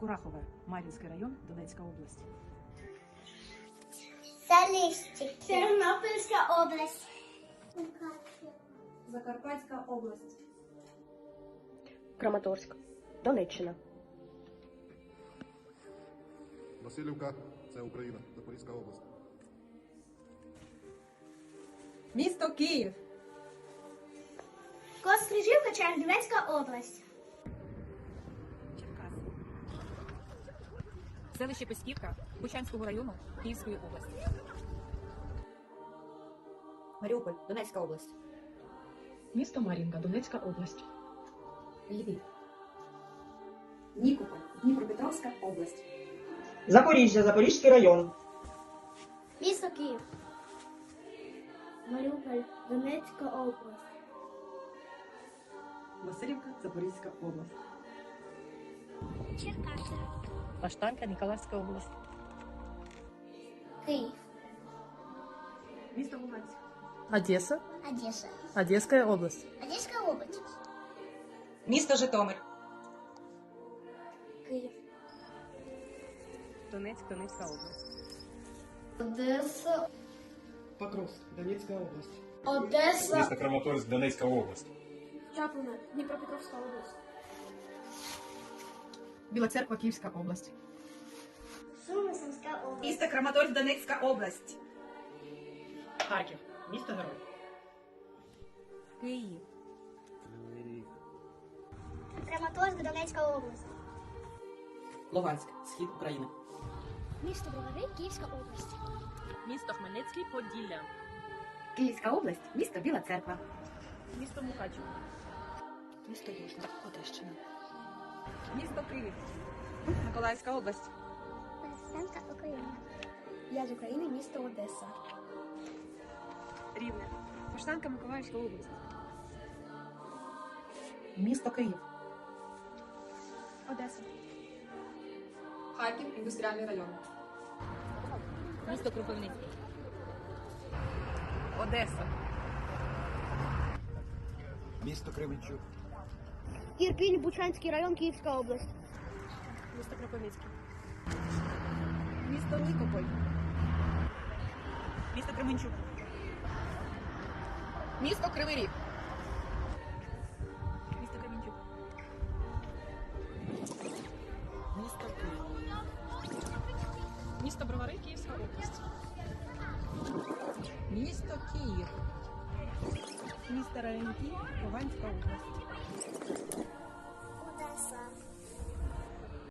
Курахове, Мар'їнський район, Донецька область. Залістики. Тернопільська область. Закарпатська область. Краматорськ, Донеччина. Васильівка це Україна, Запорізька область. Місто Київ. Кострижівка, Чернівецька область. Селище Песківка Бучанського району Київської області. Маріуполь, Донецька область. Місто Мар'їнка, Донецька область. Львів. Нікополь, Дніпропетровська область. Запоріжжя, Запорізький район. Місто Київ. Маріуполь, Донецька область. Васильівка, Запорізька область. Черкаси. Баштанка, Ніколаївська область. Київ. Місто Луганськ. Одеса, Одеса. Одеська область. Одеська область. Місто Житомир. Київ. Донецьк, Донецька область. Одеса. Покровськ, Донецька область. Одеса. Місто Краматорськ, Донецька область. Чаплина. Дніпропетровська область. Біла церква, Київська область. Сумисівська область. Місто Краматорськ, Донецька область. Харків, місто Герой. Київ. Краматорськ, Донецька область. Луганськ, схід України. Місто Бровари, Київська область. Місто Хмельницький, Поділля. Київська область, місто Біла Церква. Місто Мукачево. Місто Южне, Одещина. Місто Київ. Миколаївська область. Президентка України. Я з України, місто Одеса. Рівне. Баштанка, Миколаївська область. Місто Київ. Одеса. Харків, індустріальний район. Місто Кропивницький. Одеса. Місто Кременчук. Ірпінь, Бучанський район, Київська область. Місто Кропивницький. Місто Нікополь. Місто Кременчук. Місто Кривий Ріг. Місто Кременчук. Місто Київ. Місто Бровари, Київська область. місто Ренті, Луганська область. Одеса.